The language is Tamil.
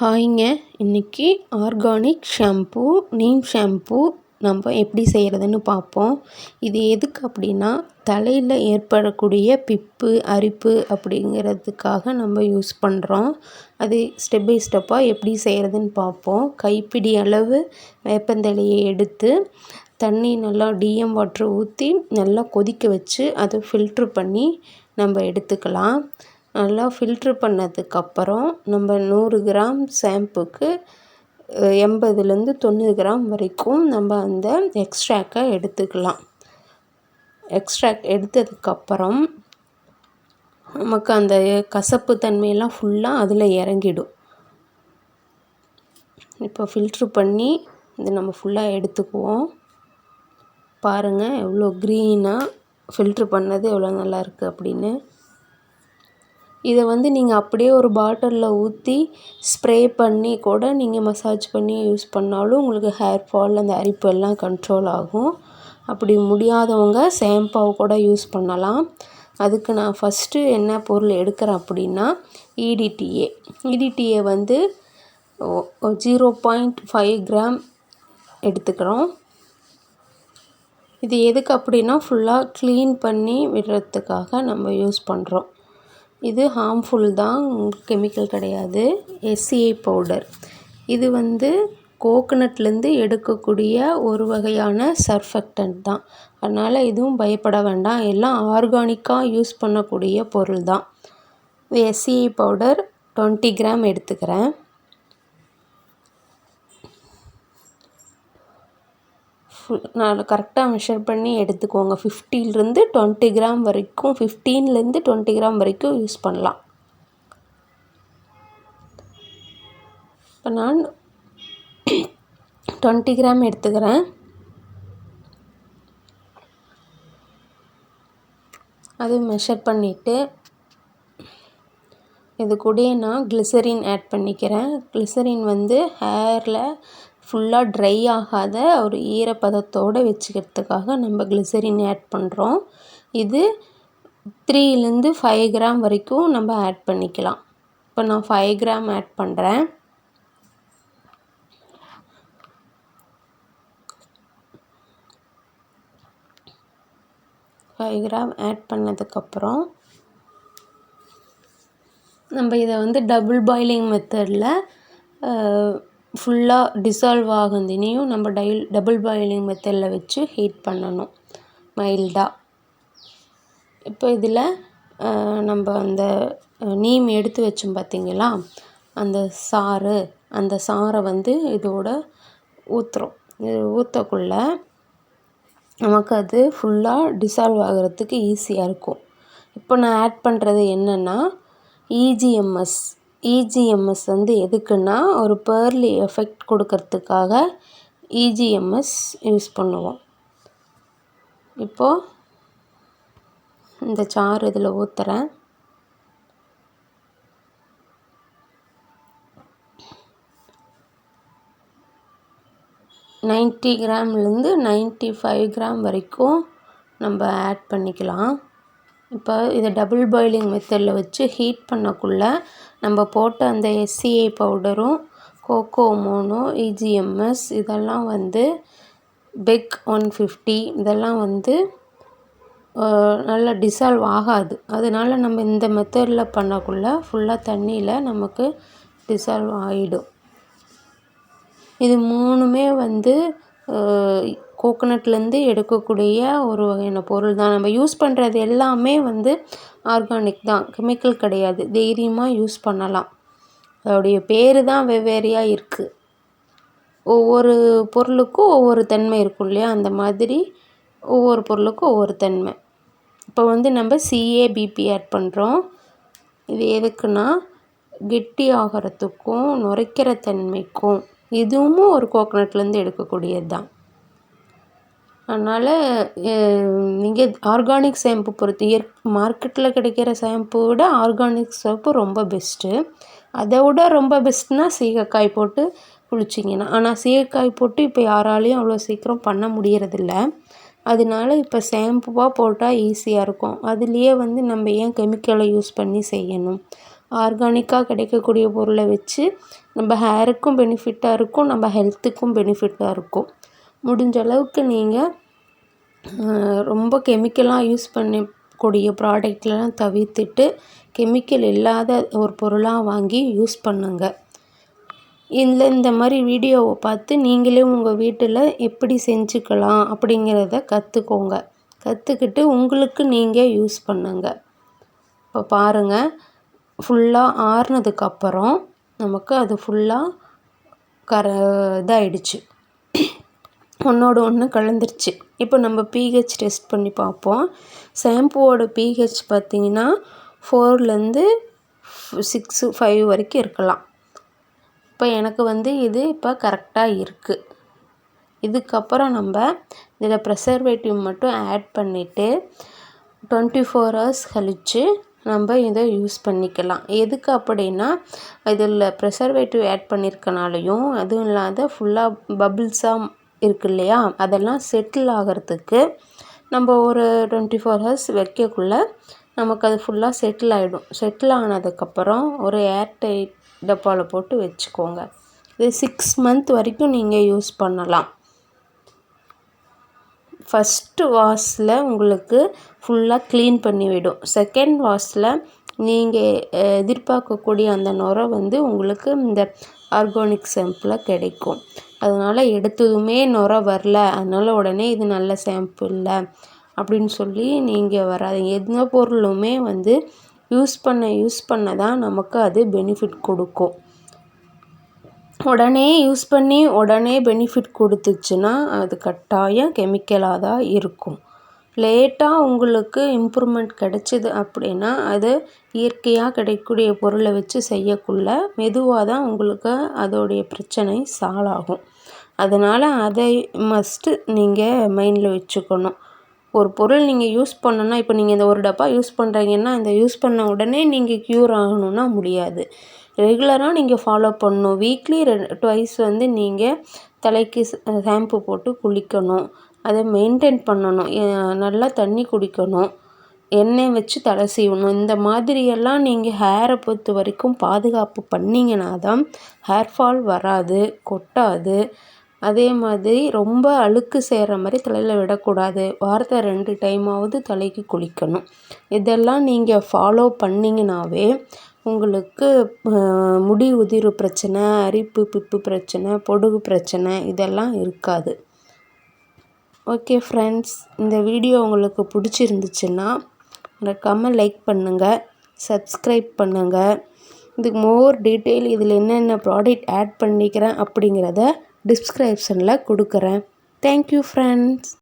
ஹாய்ங்க. இன்றைக்கி ஆர்கானிக் ஷாம்பூ நீம் ஷாம்பூ நம்ம எப்படி செய்கிறதுன்னு பார்ப்போம். இது எதுக்கு அப்படின்னா தலையில் ஏற்படக்கூடிய பிப்பு அரிப்பு அப்படிங்கிறதுக்காக நம்ம யூஸ் பண்ணுறோம் அது ஸ்டெப் பை ஸ்டெப்பாக எப்படி செய்கிறதுன்னு பார்ப்போம். கைப்பிடி அளவு வேப்பந்தலையை எடுத்து தண்ணி நல்லா டிஎம் வாட்ரு ஊற்றி நல்லா கொதிக்க வச்சு அதை ஃபில்ட்ரு பண்ணி நம்ம எடுத்துக்கலாம். நல்லா ஃபில்ட்ரு பண்ணதுக்கப்புறம் நம்ம நூறு கிராம் ஷாம்புக்கு எண்பதுலேருந்து தொண்ணூறு கிராம் வரைக்கும் நம்ம அந்த எக்ஸ்ட்ராக்டை எடுத்துக்கலாம். எக்ஸ்ட்ராக்ட் எடுத்ததுக்கப்புறம் நமக்கு அந்த கசப்பு தன்மையெல்லாம் ஃபுல்லாக அதில் இறங்கிடும். இப்போ ஃபில்ட்ரு பண்ணி இது நம்ம ஃபுல்லாக எடுத்துக்குவோம். பாருங்கள் எவ்வளோ க்ரீனாக ஃபில்ட்ரு பண்ணது எவ்வளோ நல்லாயிருக்கு அப்படின்னு. இதை வந்து நீங்கள் அப்படியே ஒரு பாட்டிலில் ஊற்றி ஸ்ப்ரே பண்ணி கூட நீங்கள் மசாஜ் பண்ணி யூஸ் பண்ணாலும் உங்களுக்கு ஹேர் ஃபால் அந்த அரிப்பு எல்லாம் கண்ட்ரோல் ஆகும். அப்படி முடியாதவங்க ஷாம்பாவை கூட யூஸ் பண்ணலாம். அதுக்கு நான் ஃபஸ்ட்டு என்ன பொருள் எடுக்கிறேன் அப்படின்னா இடிடிஏ இடிடிஏ வந்து ஜீரோ பாயிண்ட் ஃபைவ் கிராம் எடுத்துக்கிறோம். இது எதுக்கு அப்படின்னா ஃபுல்லாக க்ளீன் பண்ணி விடுறதுக்காக நம்ம யூஸ் பண்ணுறோம் இது ஹார்ம்ஃபுல் தான் கெமிக்கல் கிடையாது. எஸ்சிஐ பவுடர் இது வந்து கோகனட்லேருந்து எடுக்கக்கூடிய ஒரு வகையான சர்ஃபெக்டன்ட் தான். அதனால் எதுவும் பயப்பட வேண்டாம். எல்லாம் ஆர்கானிக்காக யூஸ் பண்ணக்கூடிய பொருள் தான். எஸ்சிஐ பவுடர் டுவெண்ட்டி கிராம் எடுத்துக்கிறேன். ஃபுல் நான் கரெக்டாக மெஷர் பண்ணி எடுத்துக்கோங்க. ஃபிஃப்டிலேருந்து டுவெண்ட்டி கிராம் வரைக்கும் ஃபிஃப்டீன்லேருந்து டுவெண்ட்டி கிராம் வரைக்கும் யூஸ் பண்ணலாம். இப்போ நான் டுவெண்ட்டி கிராம் எடுத்துக்கிறேன். அது மெஷர் பண்ணிவிட்டு இது கூடயே நான் கிளிசரின் ஆட் பண்ணிக்கிறேன். கிளிசரின் வந்து ஹேரில் ஃபுல்லாக ட்ரை ஆகாத ஒரு ஈரப்பதத்தோடு வச்சுக்கிறதுக்காக நம்ம கிளிசரின் ஆட் பண்ணுறோம் இது த்ரீலேருந்து ஃபைவ் கிராம் வரைக்கும் நம்ம ஆட் பண்ணிக்கலாம். இப்போ நான் ஃபைவ் கிராம் ஆட் பண்ணுறேன் ஃபைவ் கிராம் ஆட் பண்ணதுக்கப்புறம் நம்ம இதை வந்து டபுள் பாயிலிங் மெத்தடில் ஃபுல்லாக டிசால்வ் ஆகுந்தினையும் நம்ம டைல் டபுள் பாயிலிங் மெத்தடில் வச்சு ஹீட் பண்ணணும். மைல்டாக இப்போ இதில் நம்ம அந்த நீம் எடுத்து வச்சோம் பார்த்திங்களா அந்த சாறு அந்த சாறை வந்து இதோட ஊற்றுறோம் இது ஊற்றக்குள்ள நமக்கு அது ஃபுல்லாக டிசால்வ் ஆகிறதுக்கு ஈஸியாக இருக்கும். இப்போ நான் ஆட் பண்ணுறது என்னென்னா இஜிஎம்எஸ் இஜிஎம்எஸ் வந்து எதுக்குன்னா ஒரு பேர்லி எஃபெக்ட் கொடுக்கறதுக்காக இஜிஎம்எஸ் யூஸ் பண்ணுவோம். இப்போது இந்த சாறு இதில் ஊற்றுறேன் நைன்ட்டி கிராம்லேருந்து நைன்ட்டி ஃபைவ் கிராம் வரைக்கும் நம்ம ஆட் பண்ணிக்கலாம். இப்போ இதை டபுள் பாயிலிங் மெத்தடில் வச்சு ஹீட் பண்ணக்குள்ளே நம்ம போட்ட அந்த எஸ்சிஏ பவுடரும் கோகோ மோனோ இஜிஎம்எஸ் இதெல்லாம் வந்து பெக் ஒன் ஃபிஃப்டி இதெல்லாம் வந்து நல்லா டிசால்வ் ஆகாது. அதனால நம்ம இந்த மெத்தடில் பண்ணக்குள்ள ஃபுல்லாக தண்ணியில் நமக்கு டிசால்வ் ஆகிடும் இது மூணுமே வந்து கோகனட்லேருந்து எடுக்கக்கூடிய ஒரு வகையான பொருள் தான். நம்ம யூஸ் பண்ணுறது எல்லாமே வந்து ஆர்கானிக் தான். கெமிக்கல் கிடையாது. தைரியமாக யூஸ் பண்ணலாம். அதோடைய பேர் தான் வெவ்வேறையாக இருக்குது ஒவ்வொரு பொருளுக்கும் ஒவ்வொரு தன்மை இருக்கும் இல்லையா? அந்த மாதிரி ஒவ்வொரு பொருளுக்கும் ஒவ்வொரு தன்மை. இப்போ வந்து நம்ம சிஏபிபி ஆட் பண்ணுறோம் இது எதுக்குன்னா கெட்டி ஆகிறதுக்கும் நுரைக்கிற தன்மைக்கும் இதுவும் ஒரு கோகனட்லேருந்து எடுக்கக்கூடியது தான். அதனால் நீங்கள் ஆர்கானிக் ஷாம்பு பொறுத்து இயற் மார்க்கெட்டில் கிடைக்கிற ஷாம்பு விட ஆர்கானிக் ஷாம்பு ரொம்ப பெஸ்ட்டு அதை விட ரொம்ப பெஸ்ட்னால் சீகக்காய் போட்டு குளிச்சிங்கன்னா. ஆனால் சீகக்காய் போட்டு இப்போ யாராலையும் அவ்வளோ சீக்கிரம் பண்ண முடியறதில்ல. அதனால இப்போ ஷாம்புவாக போட்டால் ஈஸியாக இருக்கும். அதுலேயே வந்து நம்ம ஏன் கெமிக்கலை யூஸ் பண்ணி செய்யணும்? ஆர்கானிக்காக கிடைக்கக்கூடிய பொருளை வச்சு நம்ம ஹேருக்கும் பெனிஃபிட்டாக இருக்கும் நம்ம ஹெல்த்துக்கும் பெனிஃபிட்டாக இருக்கும். முடிஞ்ச அளவுக்கு நீங்கள் ரொம்ப கெமிக்கலாக யூஸ் பண்ணக்கூடிய ப்ராடக்ட்லாம் தவிர்த்துட்டு கெமிக்கல் இல்லாத ஒரு பொருளாக வாங்கி யூஸ் பண்ணுங்கள் இதில் இந்த மாதிரி வீடியோவை பார்த்து நீங்களே உங்கள் வீட்டில் எப்படி செஞ்சுக்கலாம் அப்படிங்கிறத கற்றுக்கோங்க கற்றுக்கிட்டு உங்களுக்கு நீங்கள் யூஸ் பண்ணுங்கள் இப்போ பாருங்கள் ஃபுல்லாக ஆறுனதுக்கப்புறம் நமக்கு அது ஃபுல்லாக கர இதாகிடுச்சு ஒன்றோட ஒன்று கலந்துருச்சு. இப்போ நம்ம பிஹெச் டெஸ்ட் பண்ணி பார்ப்போம். ஷாம்புவோட பிஹெச் பார்த்திங்கன்னா ஃபோர்லேருந்து சிக்ஸு ஃபைவ் வரைக்கும் இருக்கலாம். இப்போ எனக்கு வந்து இது இப்போ கரெக்டாக இருக்குது இதுக்கப்புறம் நம்ம இதில் ப்ரெசர்வேட்டிவ் மட்டும் ஆட் பண்ணிவிட்டு டுவெண்ட்டி ஃபோர் ஹவர்ஸ் கழித்து நம்ம இதை யூஸ் பண்ணிக்கலாம். எதுக்கு அப்படின்னா இதில் ப்ரெசர்வேட்டிவ் ஆட் பண்ணியிருக்கனாலையும் அதுவும் இல்லாத ஃபுல்லாக பபிள்ஸாக இருக்குது இல்லையா அதெல்லாம் செட்டில் ஆகிறதுக்கு நம்ம ஒரு டுவெண்ட்டி ஃபோர் ஹவர்ஸ் வைக்கக்குள்ளே நமக்கு அது ஃபுல்லாக செட்டில் ஆகிடும் செட்டில் ஆனதுக்கப்புறம் ஒரு ஏர் டைட் டப்பாவில் போட்டு வச்சுக்கோங்க. இது சிக்ஸ் மந்த் வரைக்கும் நீங்கள் யூஸ் பண்ணலாம். ஃபஸ்ட்டு வாஷில் உங்களுக்கு ஃபுல்லாக க்ளீன் பண்ணிவிடும் செகண்ட் வாஷில் நீங்கள் எதிர்பார்க்கக்கூடிய அந்த நுரை வந்து உங்களுக்கு இந்த ஆர்கானிக் ஷாம்பில் கிடைக்கும். அதனால் எடுத்ததுமே நுர வரல. அதனால் உடனே இது நல்ல ஷாம்பு இல்லை அப்படின்னு சொல்லி நீங்கள் வராதிங்க. எந்த பொருளுமே வந்து யூஸ் பண்ண யூஸ் பண்ண தான் நமக்கு அது பெனிஃபிட் கொடுக்கும். உடனே யூஸ் பண்ணி உடனே பெனிஃபிட் கொடுத்துச்சுன்னா அது கட்டாயம் கெமிக்கலாக தான் இருக்கும். லேட்டாக உங்களுக்கு இம்ப்ரூவ்மெண்ட் கிடைச்சிது அப்படின்னா அது இயற்கையாக கிடைக்கக்கூடிய பொருளை வச்சு செய்யக்குள்ள மெதுவாக தான் உங்களுக்கு அதோடைய பிரச்சனை சால்வ் ஆகும். அதனால் அதை மஸ்ட்டு நீங்கள் மைண்டில் வச்சுக்கணும். ஒரு பொருள் நீங்கள் யூஸ் பண்ணணுன்னா இப்போ நீங்கள் இந்த ஒரு டப்பா யூஸ் பண்ணுறீங்கன்னா இந்த யூஸ் பண்ண உடனே நீங்கள் க்யூர் ஆகணும்னா முடியாது. ரெகுலராக நீங்கள் ஃபாலோ பண்ணணும். வீக்லி ரெ ட்வைஸ் வந்து நீங்கள் தலைக்கு ஷாம்பு போட்டு குளிக்கணும். அதை மெயின்டைன் பண்ணணும். நல்லா தண்ணி குடிக்கணும். எண்ணெய் வச்சு தலை சீவணும் இந்த மாதிரியெல்லாம் நீங்கள் ஹேரை பொறுத்த வரைக்கும் பாதுகாப்பு பண்ணிங்கன்னா தான் ஹேர் ஃபால் வராது கொட்டாது. அதே மாதிரி ரொம்ப அழுக்கு சேர்கிற மாதிரி தலையில் விடக்கூடாது. வாரத்தில் ரெண்டு டைமாவது தலைக்கு குளிக்கணும். இதெல்லாம் நீங்கள் ஃபாலோ பண்ணிங்கனாவே உங்களுக்கு முடி உதிர்வு பிரச்சனை அரிப்பு பிப்பு பிரச்சனை பொடுகு பிரச்சனை இதெல்லாம் இருக்காது. ஓகே ஃப்ரெண்ட்ஸ் இந்த வீடியோ உங்களுக்கு பிடிச்சிருந்துச்சுன்னா மறக்காமல் லைக் பண்ணுங்கள் சப்ஸ்கிரைப் பண்ணுங்கள் இதுக்கு மோர் டீட்டெயில் இதில் என்னென்ன ப்ராடக்ட் ஆட் பண்ணிக்கிறேன் அப்படிங்கிறத டிஸ்கிரிப்ஷனில் கொடுக்குறேன். Thank you friends